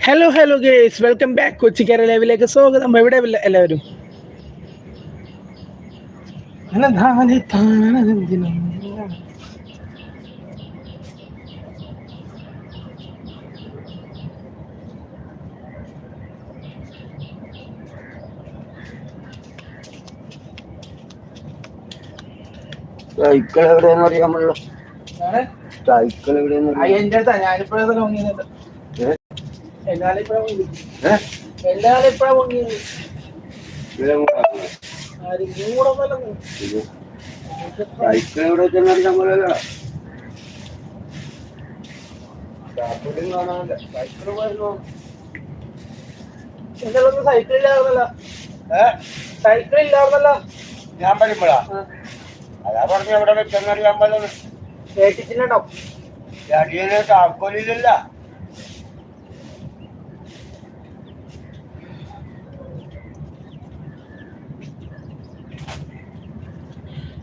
Hello hello guys welcome back കൊച്ചിക്കാര ലൈവിലേക്ക് സ്വാഗതം. എവിടെ എല്ലാവരും? സൈക്കിൾ എവിടെയെന്ന് അറിയാമല്ലോ. സൈക്കിൾ എവിടെയെന്ന് ആ, എന്റെ അടുത്താ. ഞാനിപ്പോഴത്തെ? എന്നാലും ഇപ്പഴാ? എന്നാലും ഇപ്പഴാ കൂടെ ഒന്നുമല്ലെന്ന്. ഇത് സൈക്കിൾ എവിടെ വെച്ചെന്ന് അറിയാൻ പാടില്ല ചാപ്പലും കാണാനില്ല സൈക്കിൾ പോയിരുന്നു ഇന്നലെ ഒന്നും സൈക്കിൾ ഇല്ലായിരുന്നല്ലോ സൈക്കിൾ ഇല്ലായിരുന്നല്ലോ ഞാൻ പറയുമ്പോഴാ ആ, അതാ പറഞ്ഞു എവിടെ വെച്ചെന്ന് അറിയാൻ പാടില്ല കേട്ടിട്ടില്ലട്ടോ അടിയിൽ താക്കോലില്ല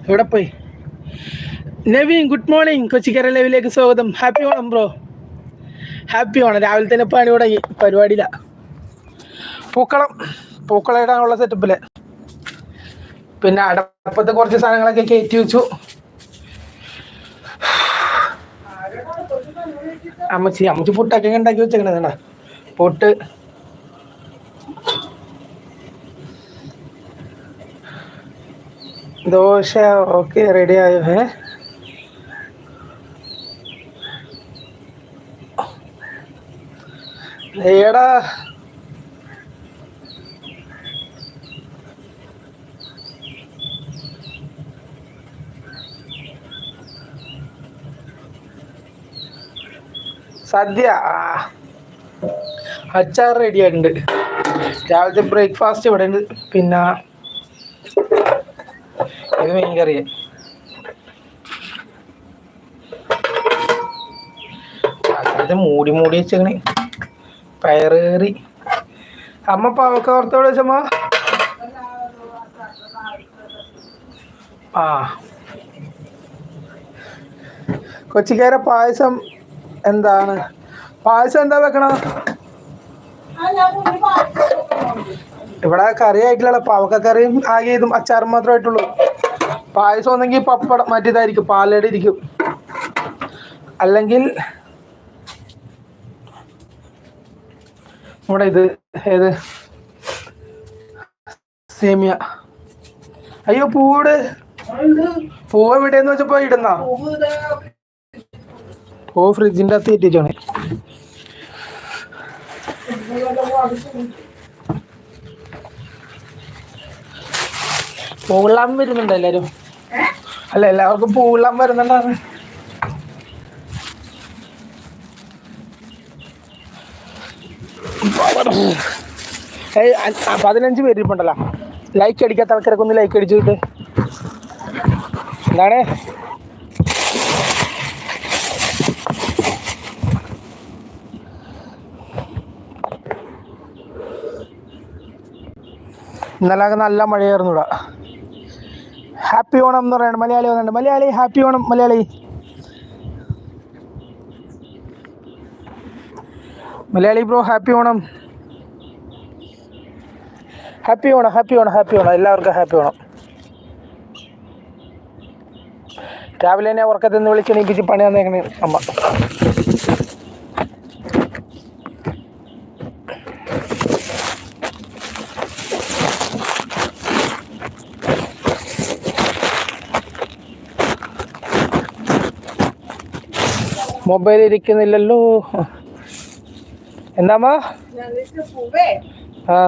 എവിടെ പോയി? നവീൻ ഗുഡ് മോർണിംഗ് കൊച്ചി ലൈവിലേക്ക് സ്വാഗതം. Happy Onam bro happy Onam. രാവിലെ തന്നെ പണി തുടങ്ങി. പരിപാടിയില്ല. പൂക്കളം. പൂക്കളം ഇടാനുള്ള സെറ്റപ്പിൽ പിന്നെ അടപ്പത്തെ കുറച്ച് സാധനങ്ങളൊക്കെ കയറ്റി വെച്ചു. അമ്മച്ചി അമ്മച്ചി പുട്ടൊക്കെ ഉണ്ടാക്കി വെച്ചേക്കണേ പുട്ട്. ദോശ ഓക്കെ റെഡി ആയോ? ഏ? ഏടാ സദ്യ. അച്ചാർ റെഡി ആയിട്ടുണ്ട്. രാവിലത്തെ ബ്രേക്ക്ഫാസ്റ്റ് ഇവിടെ ഉണ്ട് പിന്നെ ഇത് മീൻ കറി അത് മൂടി മൂടി പയറ് കറി അമ്മ പാവക്ക ഓർത്തോടെ വെച്ചമ്മ? ആ. കൊച്ചിക്കാര പായസം എന്താണ്? പായസം എന്താ വെക്കണ? ഇവിടെ കറി ആയിട്ടില്ല പാവക്ക കറിയും ആകെ ഇതും അച്ചാറും മാത്രമായിട്ടുള്ളൂ. പായസം ഒന്നെങ്കിൽ പപ്പടം മറ്റേതായിരിക്കും. പാലട ഇരിക്കും. അല്ലെങ്കിൽ നമ്മുടെ ഇത് ഏത്? സേമിയ. അയ്യോ പൂവിടെ. പൂവ് എവിടെയെന്ന് വെച്ചപ്പോ ഇടുന്ന? പൂ ഫ്രിഡ്ജിന്റെ അകത്ത് ഇട്ടിച്ചാണ് പൂവിള്ളാൻ വരുന്നുണ്ട് എല്ലാരും. അല്ല എല്ലാവർക്കും പൂവിള്ളാൻ വരുന്നുണ്ടാണ്. പതിനഞ്ച് പേര് ഇരിപ്പുണ്ടല്ലോ. ലൈക്ക് അടിക്കാത്ത ആൾക്കാരൊക്കെ ഒന്ന് ലൈക്ക് അടിച്ചു കിട്ട് എന്താണ്? ഇന്നലെ നല്ല മഴയായിരുന്നു ഇവിടെ. ഹാപ്പി ഓണം എന്ന് പറയുന്നത് മലയാളി വന്നിട്ടുണ്ട്. Malayali happy Onam Malayali. Malayali bro happy Onam. Happy Onam happy Onam happy Onam. എല്ലാവർക്കും ഹാപ്പി ഓണം. രാവിലെ തന്നെ ഉറക്കത്തിൽ നിന്ന് വിളിച്ചെണീപ്പിച്ച് പണി തന്നേക്കണേ അമ്മ. മൊബൈൽ ഇരിക്കുന്നില്ലല്ലോ എന്താമ്മ ആ.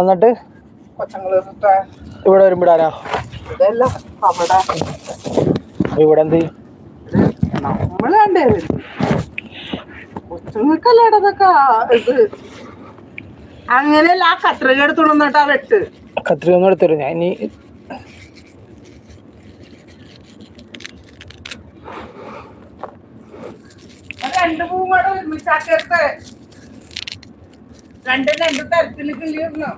എന്നിട്ട്? ഇവിടെ അവിടെ. ഇവിടെ എന്ത് ഇത്? അങ്ങനെയല്ല ആ കത്രിക എടുത്തോണ്ടിട്ടാ വെട്ട്. കത്രിക ഒന്നും എടുത്തരും ഞാൻ ഇനി രണ്ട് പൂവും കൂടെ ഒരുമിച്ചാക്കിയെടുത്ത്. രണ്ടും രണ്ട് തരത്തിൽ കിളിയിരുന്നു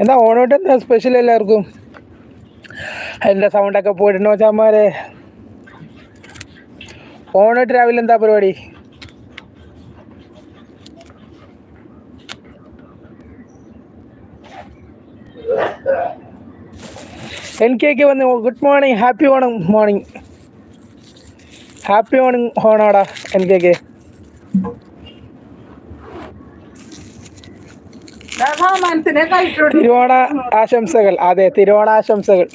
എന്താ ഓണോട്ട് എന്താ സ്പെഷ്യൽ എല്ലാവർക്കും? എന്റെ സൗണ്ടൊക്കെ പോയിട്ടുണ്ടോ ചാമാരെ ഓണോട്ട് രാവിലെ എന്താ പരിപാടി? എനിക്കൊക്കെ വന്ന് good morning happy Onam morning happy morning ഹോണാടാ എൻ കഴിച്ചോടി തിരുവോണ ആശംസകൾ. അതെ തിരുവോണ ആശംസകൾ.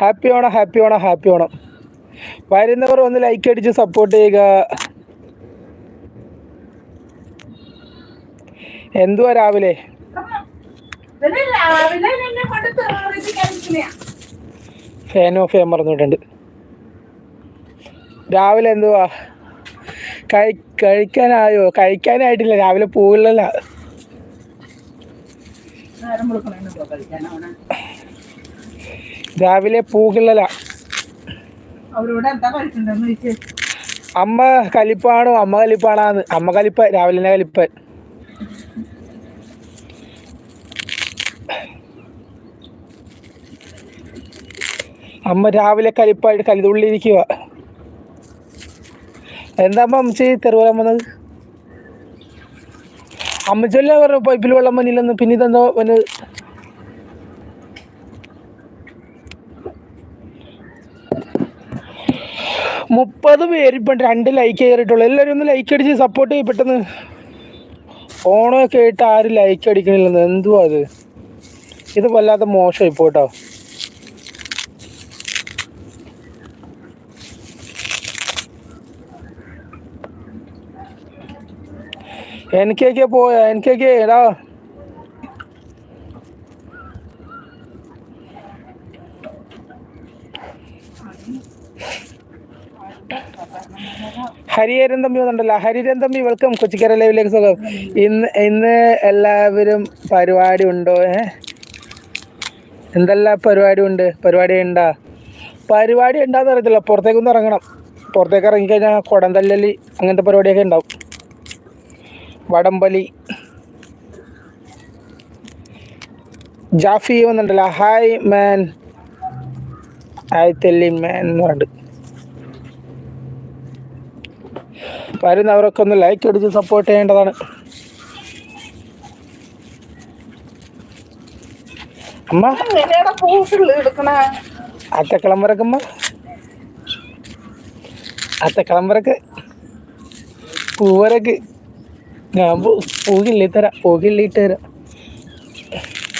Happy Onam happy Onam happy Onam വരുന്നവർ ഒന്ന് ലൈക്ക് അടിച്ച് സപ്പോർട്ട് ചെയ്യുക. എന്തുവാ രാവിലെ? രാവിലെ നിന്നെ കൊണ്ട് തെറിച്ച് കഴിക്കണേ ഫാൻ ഓഫ് ചെയ്യാൻ പറഞ്ഞിട്ടുണ്ട് രാവിലെ എന്തുവാ? കഴി കഴിക്കാനായോ? കഴിക്കാനായിട്ടില്ല. രാവിലെ പോകില്ലല്ല രാവിലെ പോകില്ലല്ല അമ്മ കലിപ്പാണോ? അമ്മ കലിപ്പാണാന്ന്. അമ്മ കലിപ്പ രാവിലെ തന്നെ അമ്മ രാവിലെ കലിപ്പായിട്ട് കലിതുള്ളിരിക്കുക എന്താ അമ്മ അമ്മച്ചി തെരുവലാൻ വന്നത്? അമ്മച്ചല്ല പറഞ്ഞു പൈപ്പിൽ വെള്ളം വന്നില്ലെന്ന് പിന്നെ ഇതെന്തോ വന്ന് മുപ്പത് പേര് ഇപ്പം രണ്ട് ലൈക്ക് ചെയ്തിട്ടുള്ളൂ എല്ലാവരും ഒന്ന് ലൈക്ക് അടിച്ച് സപ്പോർട്ട് ചെയ്യും പെട്ടെന്ന്. ഓണമൊക്കെ ആയിട്ട് ആരും ലൈക്ക് അടിക്കണില്ലെന്ന്. എന്തുവാ അത്? ഇത് വല്ലാത്ത മോശമായി പോട്ടോ എനിക്കൊക്കെ കെ കെ എടാ. ഹരിഹരൻ തമ്പി വന്നിട്ടുണ്ടല്ലോ. ഹരിഹരൻ തമ്പി വെൽക്കം കൊച്ചിക്കര ലൈവിലേക്ക് സ്വാഗതം. ഇന്ന് ഇന്ന് എല്ലാവരും പരിപാടി ഉണ്ടോ? ഏ? എന്തെല്ലാം പരിപാടി ഉണ്ട്? പരിപാടി ഉണ്ടാ? പരിപാടി ഉണ്ടാന്ന് അറിയത്തില്ല. പുറത്തേക്കൊന്ന് ഇറങ്ങണം. പുറത്തേക്ക് ഇറങ്ങിക്കഴിഞ്ഞാൽ കുടന്തല്ലലി അങ്ങനത്തെ പരിപാടിയൊക്കെ ഉണ്ടാവും. വടംവലി. ജാഫി വന്നിട്ടില്ല ഹായ് മാൻ ഹായ് തെല്ലി മാൻ എന്ന് പറഞ്ഞിട്ട്. വരുന്നവരൊക്കെ ഒന്ന് ലൈക്ക് അടിച്ച് സപ്പോർട്ട് ചെയ്യേണ്ടതാണ്. അമ്മ. അത്ത അമ്മ. അത്തക്കിളമ്പറക്കമ്മ അത്തക്കിളമ്പറക്ക് പൂവരക്ക്. ഞാൻ പോകില്ലേ തരാം പോകില്ലേ തരാം.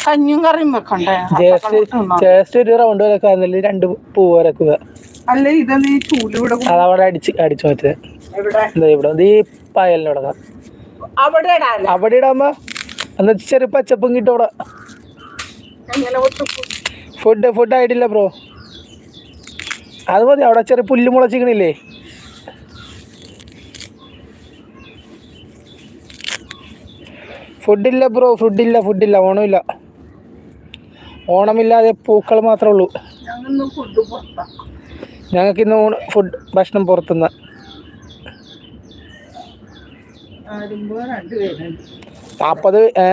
കഞ്ഞും കറിയും വെക്കണ്ടേ? ജസ്റ്റ് ജസ്റ്റ് ഒരു റൗണ്ട് വരക്കുക എന്നില്ല രണ്ട് പൂ വരക്കുക അല്ല ഇത് നീ ചൂലിവിടെ കൊ- അതവിടെ അടിച്ച് അടിച്ചു മാറ്റേ ഇവിടെ ഈ പായലിനോട് അവിടെ അവിടെ ഇടാമ്മ. എന്നാ ചെറിയ പച്ചപ്പും കിട്ടും അവിടെ. ഫുഡ് ഫുഡ് ആയിട്ടില്ല ബ്രോ അത് മതി അവിടെ ചെറിയ പുല്ല് മുളച്ചിക്കണില്ലേ ഫുഡില്ല ബ്രോ ഫുഡില്ല ഫുഡില്ല ഓണമില്ല. ഓണമില്ലാതെ പൂക്കൾ മാത്രമേ ഉള്ളൂ. ഞങ്ങൾക്ക് ഇന്ന് ഊണ് ഫുഡ് ഭക്ഷണം പുറത്തുനിന്ന് നാപ്പത് നാൽപ്പത് ഏ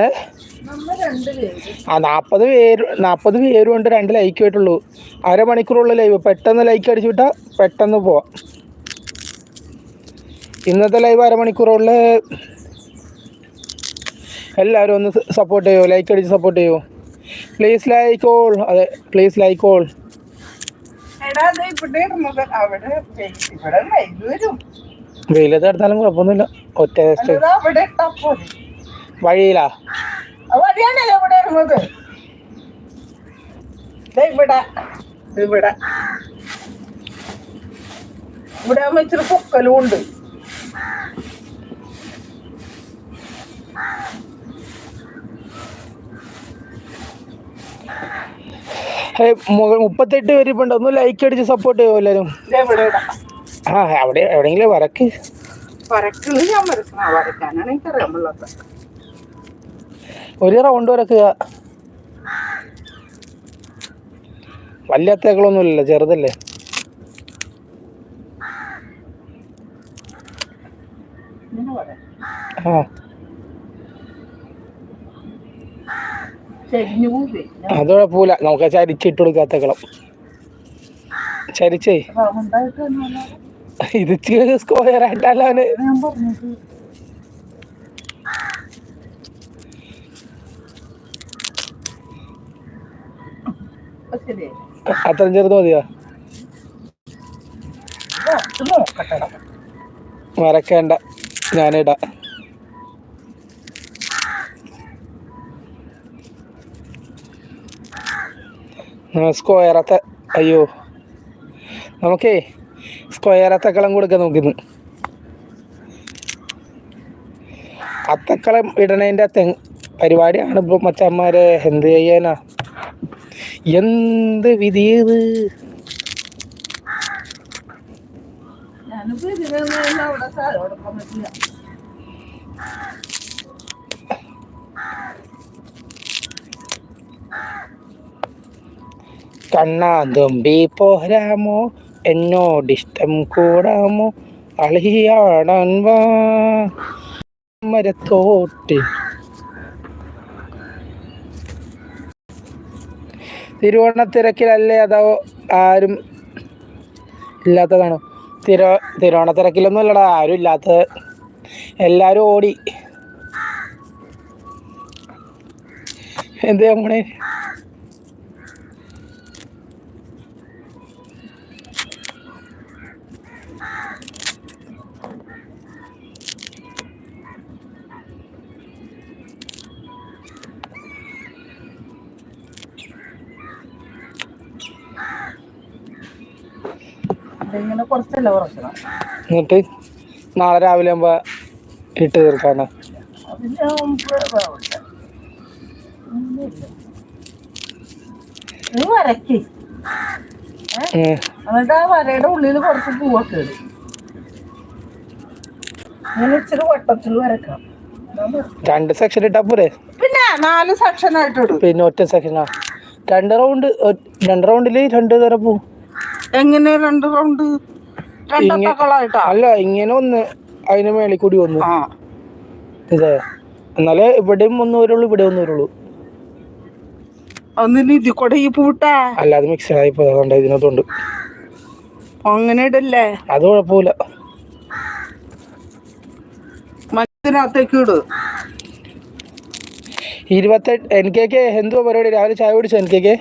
ആ നാൽപ്പത് പേര് നാൽപ്പത് പേരും ഉണ്ട് രണ്ട് ലൈക്ക് ആയിട്ടുള്ളൂ അരമണിക്കൂറുള്ള ലൈവ് പെട്ടെന്ന് ലൈക്ക് അടിച്ചു വിട്ടാൽ പെട്ടെന്ന് പോവാം. ഇന്നത്തെ ലൈവ് അരമണിക്കൂറുള്ള എല്ലാവരും ഒന്ന് സപ്പോർട്ട് ചെയ്യുമോ ലൈക്ക് അടിച്ച് സപ്പോർട്ട് ചെയ്യുമോ പ്ലീസ് ലൈക്ക് ഓൾ അതെ പ്ലീസ് ലൈക്ക് ഓൾ വെയിലത്ത് എടുത്താലും കുഴപ്പമൊന്നുമില്ല. ഒറ്റ വഴിയിലാ. ഇവിടെ. ഇവിടെ ആവുമ്പോ ഇച്ചിരി പൊക്കലും ഉണ്ട്. മുപ്പത്തെട്ട് പേര് ഇപ്പം ഒന്ന് ലൈക്ക് അടിച്ച് സപ്പോർട്ട് ചെയ്യുമോ എല്ലാവരും ആ അവിടെ എവിടെയെങ്കിലും വരക്ക്. ഒരു റൗണ്ട് വരക്കുക. വലിയ അത്തേക്കളൊന്നുമില്ലല്ലോ ചെറുതല്ലേ? ആ. അത് കുഴപ്പമില്ല നമുക്ക് ചരിച്ചിട്ട് കൊടുക്കാത്തക്കളം ചരിച്ചേ. ഇത് സ്ക്വയർ ആയിട്ടല്ല അവന്. അത്രയും ചെറുത് മതിയോ? വരക്കേണ്ട ഞാനിടാം. സ്ക്വയറത്തെ അയ്യോ. നമുക്കേ സ്ക്വയർ അത്തക്കളം കൊടുക്കാൻ നോക്കുന്നു. അത്തക്കളം ഇടണേന്റെ തെങ് പരിപാടിയാണ് ഇപ്പോൾ മച്ചന്മാരെ. എന്ത് ചെയ്യാനാ? എന്ത് വിധിയത് ഞാനിപ്പോ അവിടെ പറ്റില്ല. കണ്ണാതുമ്പി പോരാമോ? എന്നോടിഷ്ടം കൂടാമോ? അളിയാടാൻ വാ. തിരുവോണത്തിരക്കിലല്ലേ അതോ ആരും ഇല്ലാത്തതാണോ? തിരു തിരുവോണത്തിരക്കിലൊന്നും ഇല്ലടാ ആരും ഇല്ലാത്തത്. എല്ലാരും ഓടി. എന്തേ നമ്മളെ? കുറച്ചല്ല എന്നിട്ട് നാളെ രാവിലെ ആകുമ്പോ ഇട്ട് തീർക്കാണ് അതിന് മുമ്പ് വേവില്ല. നീ വരക്ക് എന്നിട്ട് ആ വരയുടെ ഉള്ളിൽ കുറച്ച് പൂവൊക്കെ ഇടും. അങ്ങനെ ഇച്ചിരി വട്ടത്തിൽ വരക്കണം രണ്ട് സെക്ഷൻ ഇട്ടാ പോരെ? പിന്നെ നാല് സെക്ഷൻ ആയിട്ട് ഇടും. പിന്നെ ഒറ്റ സെക്ഷനാ രണ്ട് റൗണ്ട് രണ്ട് റൗണ്ടിൽ രണ്ട് തരം പോവും. എങ്ങനെ രണ്ട് റൗണ്ട് രണ്ടത്തക്കളായിട്ടാ അല്ല ഇങ്ങനെ ഒന്ന് അതിന് മേളിൽ കൂടി വന്നു. ഇതേ എന്നാലേ ഇവിടെയും ഒന്ന് വരുള്ളൂ ഇവിടെ ഒന്ന് വരുള്ളൂ. ഒന്നിന് ഇതിൽ കൂടെ ഈ പൂട്ടാ? അല്ലാതെ മിക്സ് ആയി പോയതുകൊണ്ട് ഇതിനകത്തുണ്ട്. അങ്ങനെ ഇടല്ലേ? അത് കുഴപ്പമില്ല. മറ്റത്തിനകത്തേക്ക് ഇട്. ഇരുപത്തെട്ട് എനിക്കൊക്കെ എന്തുവാ പരിപാടി? രാവിലെ ചായ കുടിച്ചോ എനിക്കൊക്കെ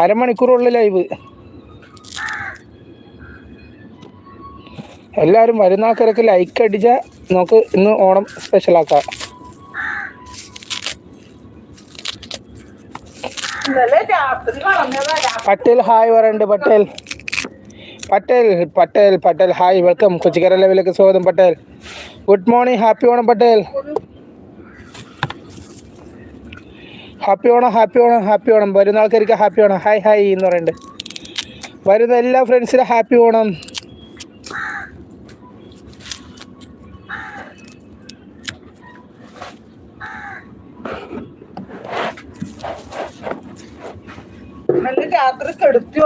അരമണിക്കൂറുള്ള ലൈവ്. എല്ലാവരും വരുന്ന ആൾക്കാരൊക്കെ ലൈക്ക് അടിച്ചാൽ നമുക്ക് ഇന്ന് ഓണം സ്പെഷ്യൽ ആക്കാം. ഇന്നലെ രാത്രി പട്ടേൽ ഹായ് പറയുന്നുണ്ട് പട്ടേൽ. പട്ടേൽ പട്ടേൽ പട്ടേൽ ഹായ് വെൽക്കം കൊച്ചിക്കര ലെവലിലേക്ക് സ്വാഗതം Patel. Good morning happy Onam Patel. Happy Onam happy Onam happy Onam. വരുന്ന ആൾക്കാർക്ക് ഹാപ്പി ഓണം. ഹായ് ഹായ് എന്ന് പറയുന്നുണ്ട്. വരുന്ന എല്ലാ ഫ്രണ്ട്സിനും ഹാപ്പി ഓണം. ഇന്നലെ രാത്രി കെടുത്തി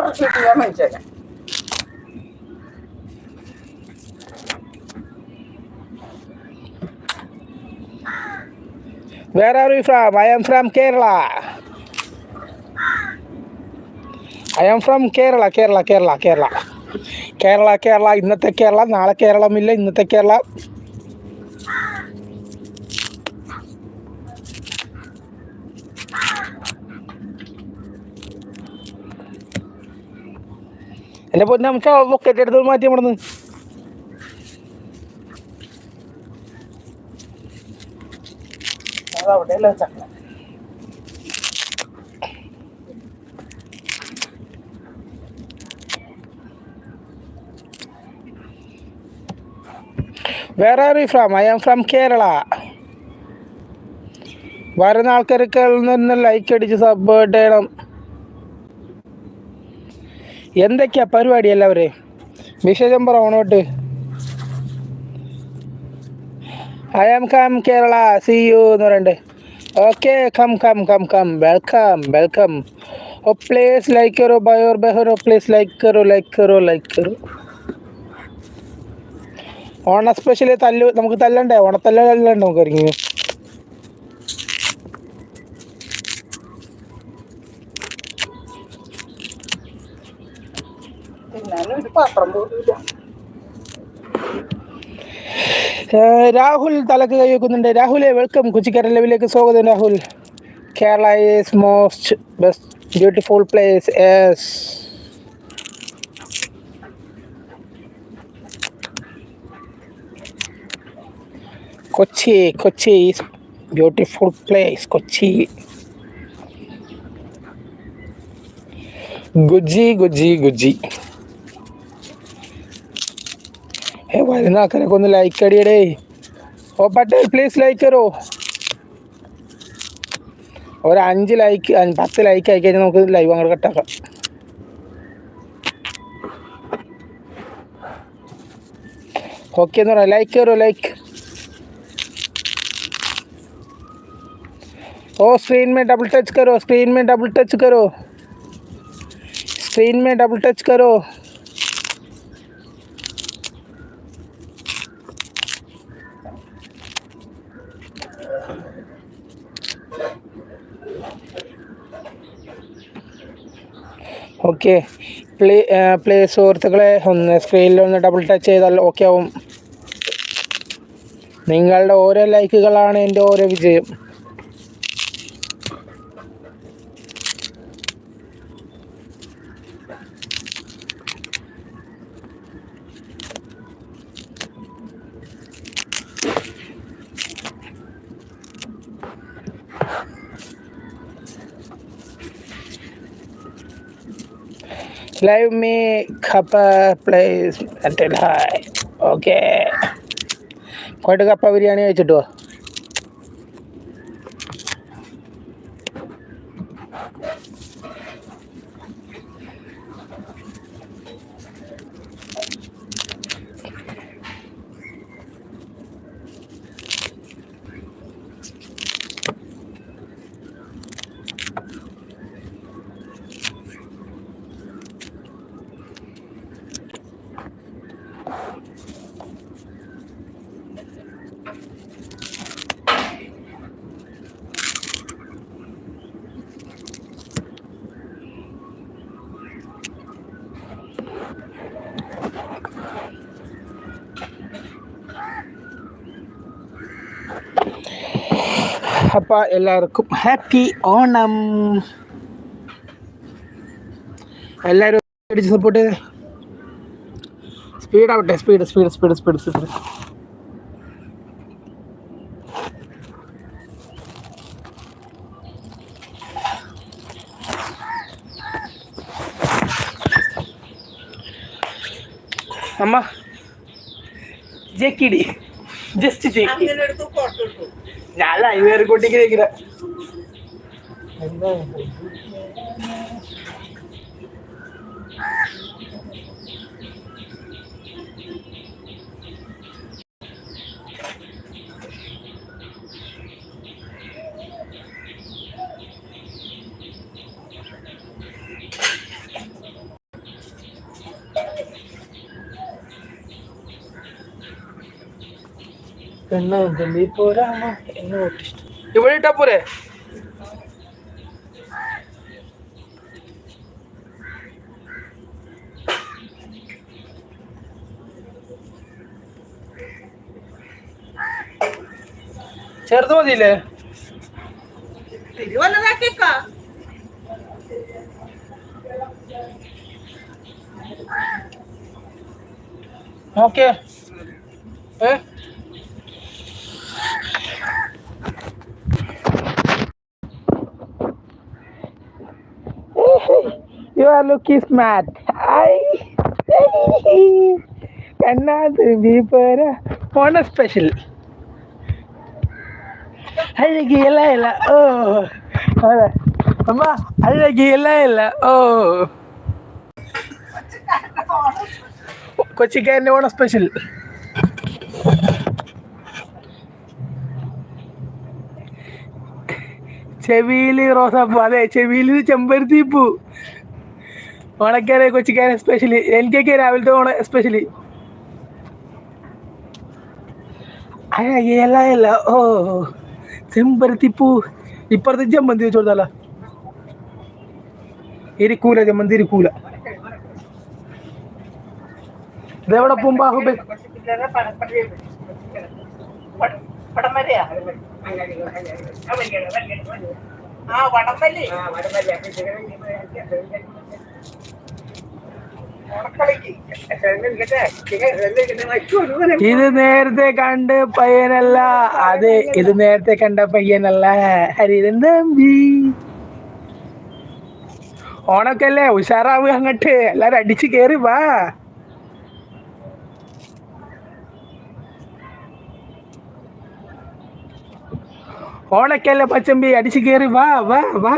where are you from? I am from Kerala. I am from Kerala Kerala Kerala Kerala Kerala Kerala ഇന്നത്തെ കേരള നാളെ കേരളമില്ല ഇന്നത്തെ കേരള എന്റെ പൊന്നെ നമുക്ക് ബൊക്കറ്റ് എടുത്ത് മാറ്റി നമ്മളിന്ന് അത് അവിടെയല്ല ചക്ക where are you from I am from Kerala വരുന്ന ആൾക്കാർക്ക് നിന്ന് ലൈക്ക് അടിച്ച് സപ്പോർട്ട് ചെയ്യണം. എന്തൊക്കെയാ പരിപാടി എല്ലാവരെയും? വിശേഷം പറ ഓണോട്ട്. I am come Kerala see you എന്ന് പറയണ്ടേ. Okay come come come come welcome welcome oh please like കറോ ബയോർ ബഹോറോ പ്ലേസ് ലൈക്ക് കറോ ലൈക്ക് കറോ ലൈക്ക് കറോ ഓണ സ്പെഷ്യൽ തല്ലു നമുക്ക് തല്ലണ്ടേ? ഓണത്തല്ല തല്ലണ്ട നമുക്ക് ഇറങ്ങി എന്നാലും ഒരു പാത്രം പോലും രാഹുൽ തലക്ക് കൈവെക്കുന്നുണ്ട് രാഹുലെ വെൽക്കം കൊച്ചിക്കാരൻ ലെവലിലേക്ക് സ്വാഗതം Rahul. Kerala is most best beautiful place is Kochi Kochi is beautiful place Kochi. ഗുജി ഗുജി ഗുജി. ഏ വരുന്ന ആൾക്കാരൊക്കെ ഒന്ന് ലൈക്ക് അടിയടേ ഓ പട്ടേ പ്ലീസ് ലൈക്ക് തരോ ഒരു അഞ്ച് ലൈക്ക് പത്ത് ലൈക്ക് ആയി കഴിഞ്ഞാൽ നമുക്ക് ലൈവ് അങ്ങോട്ട് കട്ടാക്കാം ഓക്കെ എന്ന് പറയാം ലൈക്ക് കയറോ ലൈക്ക് ओ स्क्रीन में डबल टच करो स्क्रीन में डबल टच करो स्क्रीन में डबल टच करो ഓക്കെ. പ്ലേ പ്ലേ സുഹൃത്തുക്കളെ ഒന്ന് സ്ക്രീനിൽ ഒന്ന് ഡബിൾ ടച്ച് ചെയ്താൽ ഓക്കെ ആവും. നിങ്ങളുടെ ഓരോ ലൈക്കുകളാണ് എന്റെ ഓരോ വിജയം. ലൈവ് മീ കപ്പ പ്ലേസ് ഓക്കെ പോയിട്ട് കപ്പ ബിരിയാണി കഴിച്ചിട്ടോ അപ്പം എല്ലാവർക്കും ഹാപ്പി ഓണം. എല്ലാവരും സപ്പോർട്ട് സ്പീഡ് ആവട്ടെ speed speed speed speed speed അമ്മ ജെക്കിടി ജസ്റ്റ് ജെക്കി അങ്ങനെ എടുത്ത് ഫോട്ടോ എടുത്തു ഞാൻ ലൈവ് കയറിക്കൊണ്ടിരിക്കുന്ന പെണ്ണി പോരാമ എന്നെ ഇഷ്ടം ഇവിടെ ഇട്ടാ പോരെ ചെറുത് മതിയില്ലേ തിരുവല്ലതാക്കിയേക്കാ okay You are looking smart. I. കണ്ണാത് ബീപ്പര ഓണ സ്പെഷ്യൽ അഴകിയല്ല ഇല്ല ഓ അതെ അമ്മ അഴകിയല്ല ഇല്ല ഓ കൊച്ചിക്കാരന്റെ ഓണ സ്പെഷ്യൽ ചെവിയിൽ റോസാപ്പൂ അതെ ചെവിയിൽ ചെമ്പരത്തി പൂ ഓണക്കാരെ കൊച്ചിക്കാരൻ സ്പെഷ്യലി എനിക്കൊക്കെ രാവിലത്തെ ഓണ സ്പെഷ്യലി അല്ല അല്ല. ഓ ചെമ്പരത്തി പൂ. ഇപ്പുറത്ത് ജമ്മന്തി വെച്ച് കൊടുത്താലോ? ഇരിക്കൂല ജമ്മന്തി ഇരിക്കൂല ഇതെവിടെ പൂമ്പാഹു പടപ്പടി പടമരയാ ആ വടംവലി. ഓണക്കളിക്ക് ഇത് നേരത്തെ കണ്ട് പയ്യനല്ല. അതെ ഇത് നേരത്തെ കണ്ട പയ്യനല്ല. ഹരിതൻ തമ്പി ഓണക്കല്ലേ? ഉഷാറാവ് അങ്ങോട്ട്. എല്ലാരും അടിച്ചു കേറി വാ. ഓണക്കല്ലേ പച്ചമ്പി? അടിച്ചു കേറി വാ വാ വാ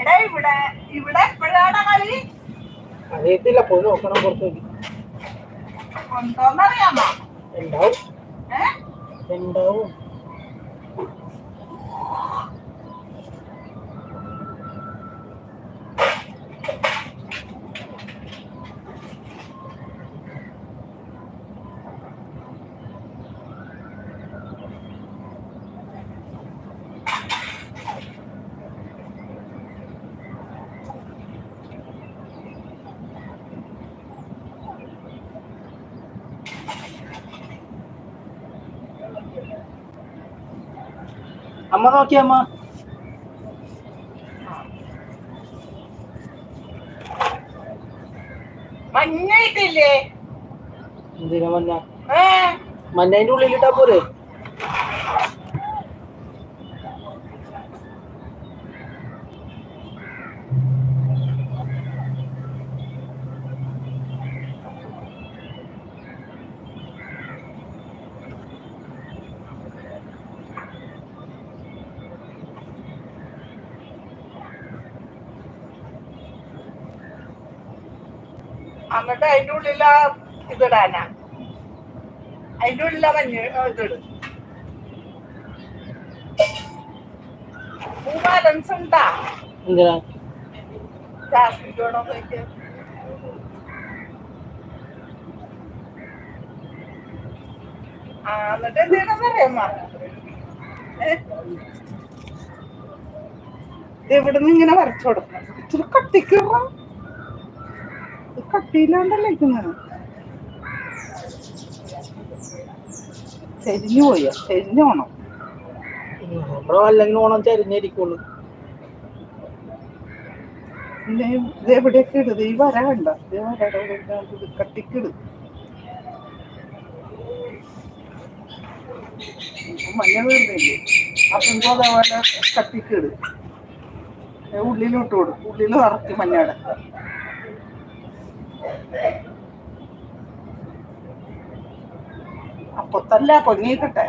എടാ ഇവിടെ ഇവിടെ എപ്പോഴാണ് കളി അറിയത്തില്ല പോയി നോക്കണം പുറത്തേക്ക് ഉണ്ടോന്നറിയാമോ? ഉണ്ടാവും. ഏ നോക്കിയ അമ്മ. നോക്കിയമ്മ മഞ്ഞയിട്ടില്ലേ എന്തിനാ മഞ്ഞ? അതിന്റെ മഞ്ഞതിന്റെ ഉള്ളിലിട്ടാ പോരെ? എന്നിട്ട് അതിന്റെ ആ ഇതിടാനാ. അതിന്റെ ആ മഞ്ഞ ഇതിട്. ബാലൻസ് ഉണ്ടാ? നോക്കിയ എന്നിട്ട് എന്ത് ചെയ്യണമെന്ന് അറിയാമോ ഇവിടുന്ന് ഇങ്ങനെ വരച്ചു കൊടുക്കണം. ഇച്ചിരി കട്ടിക്കറ കട്ടിയില്ലാണ്ടല്ലേ ഇരിക്കുന്നത് ചെരിഞ്ഞു പോയോ? ചെരിഞ്ഞു അല്ലെങ്കിൽ ഓണം ചരിഞ്ഞിരിക്കുള്ളൂ. പിന്നെ ഇത് എവിടെയൊക്കെ ഇടുത് ഈ വര കണ്ട? വരയുടെ കട്ടിക്കിട് മഞ്ഞ വീഴുന്നില്ലേ അപ്പൊ അതേപോലെ കട്ടിക്കിട് ഉള്ളിലോട്ട് കൊടുക്കും. ഉള്ളിൽ നിറച്ച് മഞ്ഞയുടെ അപ്പൊ പൊങ്ങിയിട്ടെ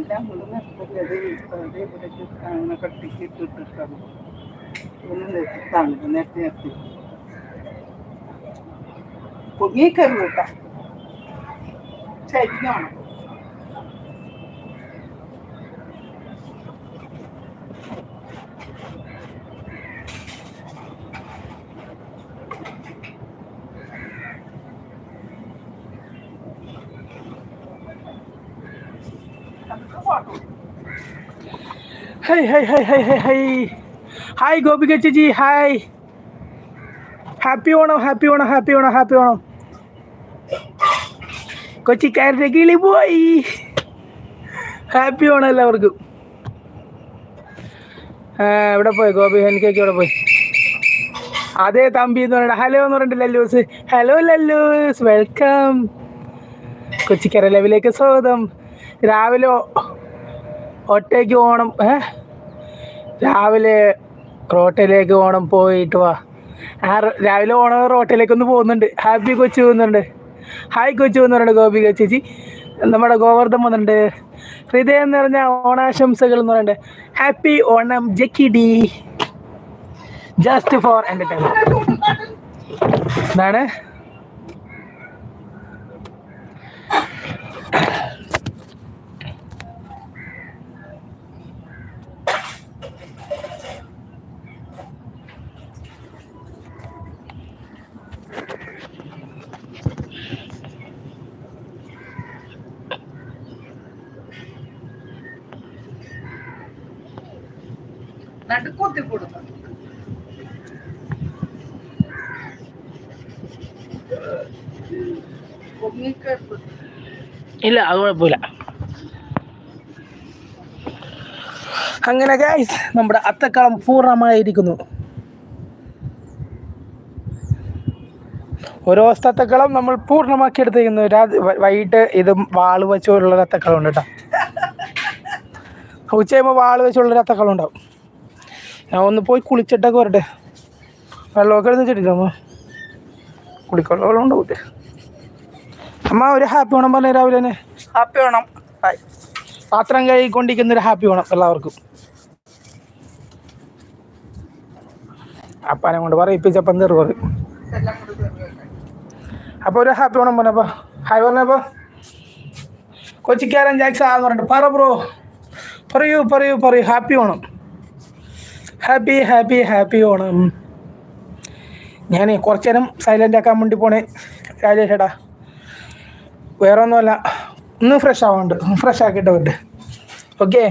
എല്ലാം ഇവിടെ നിർത്തല്ലേ അത് ഇവിടെ ഇവിടേക്ക് അങ്ങനെ കട്ടിക്ക് ഇട്ടിട്ടാണ്. ഒന്ന് നിർത്തിട്ടാണ് നേരത്തെ നിർത്തി പൊങ്ങിക്കരുത് കേട്ടോ. Hi hi hi hi hi hi hi ചേച്ചി hi happy Onam happy Onam happy Onam happy Onam കൊച്ചിക്കാരുടെ കിളി പോയി. ഹാപ്പി ഓണം എല്ലാവർക്കും. എവിടെ പോയി? ഗോപി എനിക്കൊക്കെ ഇവിടെ പോയി? അതേ തമ്പി എന്ന് പറഞ്ഞിട്ട് ഹലോ എന്ന് പറഞ്ഞിട്ട് ലല്ലൂസ്. Hello ലല്ലൂസ് welcome. കൊച്ചിക്കര ലവിലേക്ക് സ്വാഗതം. രാവിലെ ഒ- ഒറ്റയ്ക്ക് ഓണം ഏ? രാവിലെ റോട്ടിലേക്ക് ഓണം പോയിട്ട് വാ. ആ രാവിലെ ഓണം റോട്ടിലേക്ക് ഒന്ന് പോകുന്നുണ്ട്. ഹാപ്പി കൊച്ചു പോകുന്നുണ്ട് ഹായ് കൊച്ചു പോകുന്നുണ്ട് ഗോപിക ചേച്ചി. നമ്മുടെ ഗോവർദ്ധൻ വന്നിട്ടുണ്ട്. ഹൃദയം നിറഞ്ഞ ഓണാശംസകൾ എന്ന് പറയുന്നത് happy Onam ജക്കി D. Just for entertainment എന്താണ്? ഇല്ല അത് കുഴപ്പമില്ല. അങ്ങനെ ഗൈസ് നമ്മുടെ അത്തക്കളം പൂർണമായിരിക്കുന്നു. ഓരോ അത്തക്കളം നമ്മൾ പൂർണമാക്കി എടുത്തിരിക്കുന്നു രാ- വൈകിട്ട് ഇത് വാൾ വെച്ചുള്ള അത്തക്കളം ഉണ്ട് കേട്ടോ. ഉച്ചയാകുമ്പോൾ വാൾ വെച്ചുള്ളൊരു അത്തക്കളം ഉണ്ടാവും. ഞാൻ ഒന്ന് പോയി കുളിച്ചിട്ടൊക്കെ വരട്ടെ. വെള്ളമൊക്കെ എടുത്ത് വെച്ചിട്ടില്ല കുളിക്കുള്ള വെള്ളം ഉണ്ടാവൂലേ അമ്മ ഒരു ഹാപ്പി ഓണം പറഞ്ഞ രാവിലെ തന്നെ. ഹാപ്പി ഓണം. പാത്രം കഴുകിക്കൊണ്ടിരിക്കുന്ന ഒരു ഹാപ്പി ഓണം എല്ലാവർക്കും. അപ്പാനെ കൊണ്ട് പറയിപ്പിച്ചപ്പം തെറി പറയും എല്ലാം കൂടി അപ്പോൾ ഒരു ഹാപ്പി ഓണം പറഞ്ഞപ്പോൾ ഹായ് പറഞ്ഞപ്പോൾ കൊച്ചിക്കാരൻ ജാക്സ് ആന്ന് പറഞ്ഞിട്ട് പറ ബ്രോ. പറയൂ പറയൂ പറയൂ happy Onam. Happy happy happy Onam. ഞാൻ കുറച്ചേരം സൈലന്റ് ആക്കാൻ വേണ്ടി പോണേ. രാജേഷ് ഏട്ടാ വേറെ ഒന്നുമല്ല ഒന്ന് ഫ്രഷ് ആവാണ്ട് ഫ്രഷ് ആക്കിയിട്ട് വിട്ട് ഓക്കെ